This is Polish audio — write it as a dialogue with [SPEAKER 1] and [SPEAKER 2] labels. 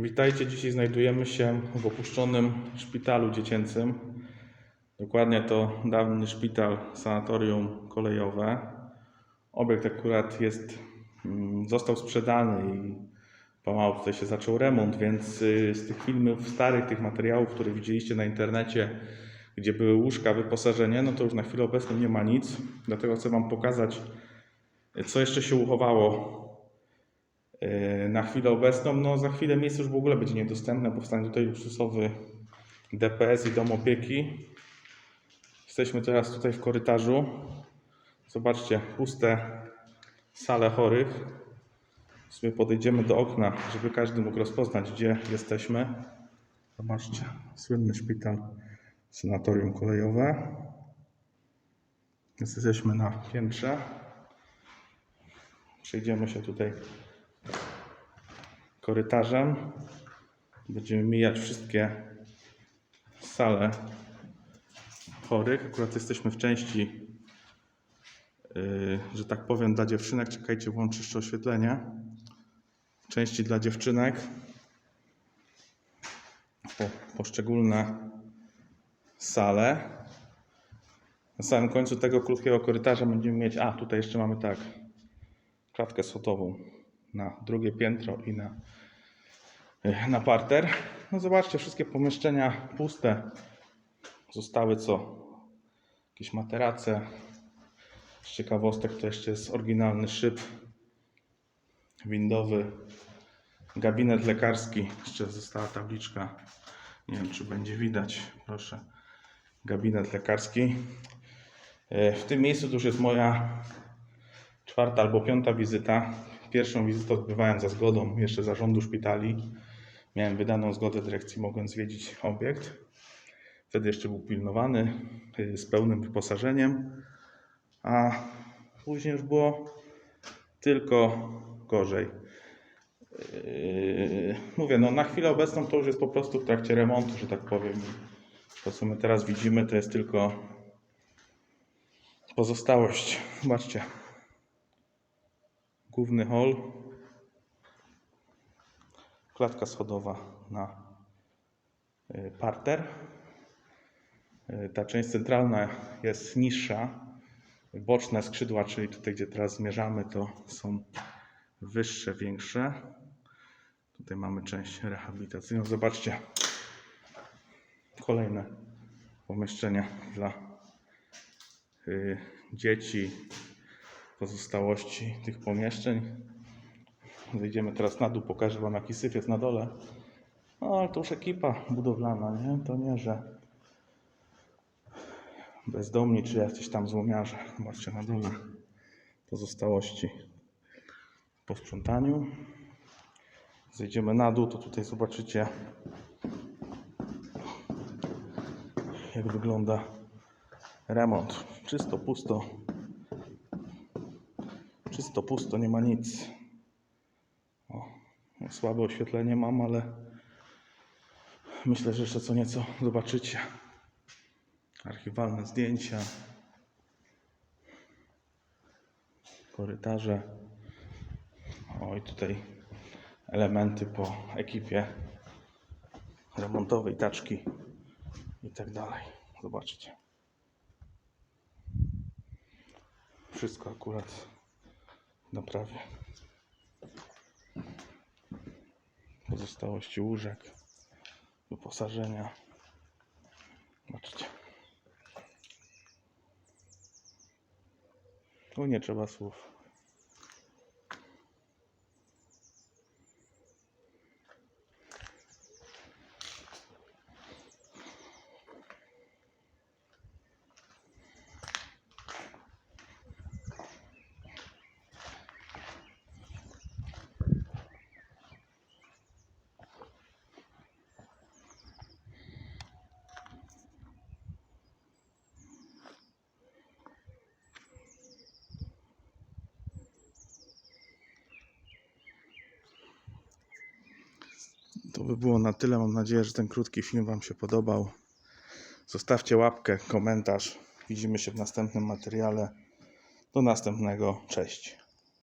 [SPEAKER 1] Witajcie, dzisiaj znajdujemy się w opuszczonym szpitalu dziecięcym. Dokładnie to dawny szpital, sanatorium kolejowe. Obiekt akurat jest, mm, został sprzedany i pomału tutaj się zaczął remont, więc y, z tych filmów starych, tych materiałów, które widzieliście na internecie, gdzie były łóżka, wyposażenie, no to już na chwilę obecną nie ma nic. Dlatego chcę Wam pokazać, co jeszcze się uchowało na chwilę obecną. No za chwilę miejsce już w ogóle będzie niedostępne. Powstanie tutaj luksusowy DPS i dom opieki. Jesteśmy teraz tutaj w korytarzu. Zobaczcie, puste sale chorych. Sobie podejdziemy do okna, żeby każdy mógł rozpoznać, gdzie jesteśmy. Zobaczcie, słynny szpital, sanatorium kolejowe. Jesteśmy na piętrze. Przejdziemy się tutaj korytarzem. Będziemy mijać wszystkie sale chorych. Akurat jesteśmy w części, yy, że tak powiem, dla dziewczynek. Czekajcie, włączę jeszcze oświetlenie. W części dla dziewczynek. Po, poszczególne sale. Na samym końcu tego krótkiego korytarza będziemy mieć. A, tutaj jeszcze mamy tak. Klatkę schodową na drugie piętro i na, na parter. No zobaczcie, wszystkie pomieszczenia puste. Zostały co? Jakieś materace. Z ciekawostek to jeszcze jest oryginalny szyb windowy. Gabinet lekarski. Jeszcze została tabliczka. Nie wiem, czy będzie widać. Proszę. Gabinet lekarski. E, W tym miejscu to już jest moja czwarta albo piąta wizyta. Pierwszą wizytę odbywałem za zgodą jeszcze zarządu szpitali. Miałem wydaną zgodę dyrekcji, mogłem zwiedzić obiekt. Wtedy jeszcze był pilnowany y, z pełnym wyposażeniem, a później już było tylko gorzej. Yy, Mówię, no na chwilę obecną to już jest po prostu w trakcie remontu, że tak powiem. To, co my teraz widzimy, to jest tylko pozostałość. Zobaczcie, główny hol, klatka schodowa na y, parter. Y, Ta część centralna jest niższa. Boczne skrzydła, czyli tutaj, gdzie teraz zmierzamy, to są wyższe, większe. Tutaj mamy część rehabilitacyjną. Zobaczcie, kolejne pomieszczenia dla y, dzieci, pozostałości tych pomieszczeń. Zejdziemy teraz na dół, pokażę Wam jaki syf jest na dole. No ale to już ekipa budowlana, nie? To nie, że bezdomni czy jacyś tam złomiarze. Zobaczcie na dole pozostałości po sprzątaniu. Zejdziemy na dół, to tutaj zobaczycie jak wygląda remont. Czysto, pusto. Czysto, pusto, nie ma nic. O, no, słabe oświetlenie mam, ale myślę, że jeszcze co nieco zobaczycie. Archiwalne zdjęcia. Korytarze. O, i tutaj elementy po ekipie remontowej, taczki i tak dalej. Zobaczcie. Wszystko akurat naprawię. Pozostałości łóżek, wyposażenia. Zobaczcie. Tu nie trzeba słów. To by było na tyle. Mam nadzieję, że ten krótki film Wam się podobał. Zostawcie łapkę, komentarz. Widzimy się w następnym materiale. Do następnego. Cześć.